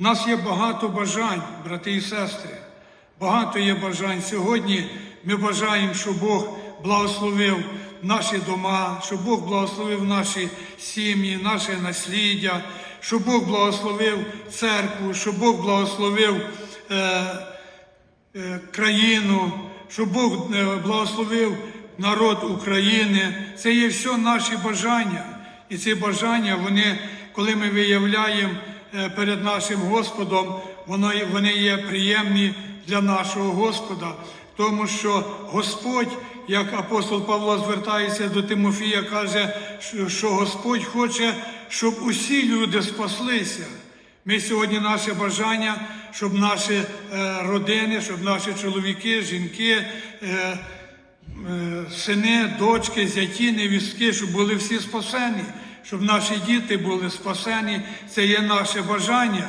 У нас є багато бажань, брати і сестри. Багато є бажань. Сьогодні ми бажаємо, щоб Бог благословив наші дома, щоб Бог благословив наші сім'ї, наше насліддя, щоб Бог благословив церкву, щоб Бог благословив е, е, країну, щоб Бог е, благословив народ України. Це є все наші бажання. І ці бажання, вони, коли ми виявляємо перед нашим Господом, вони є приємні для нашого Господа. Тому що Господь, як апостол Павло звертається до Тимофія, каже, що- Господь хоче, щоб усі люди спаслися. Ми сьогодні наше бажання, щоб наші е, родини, щоб наші чоловіки, жінки, е, е, сини, дочки, зяті, невістки, щоб були всі спасені, щоб наші діти були спасені. Це є наше бажання.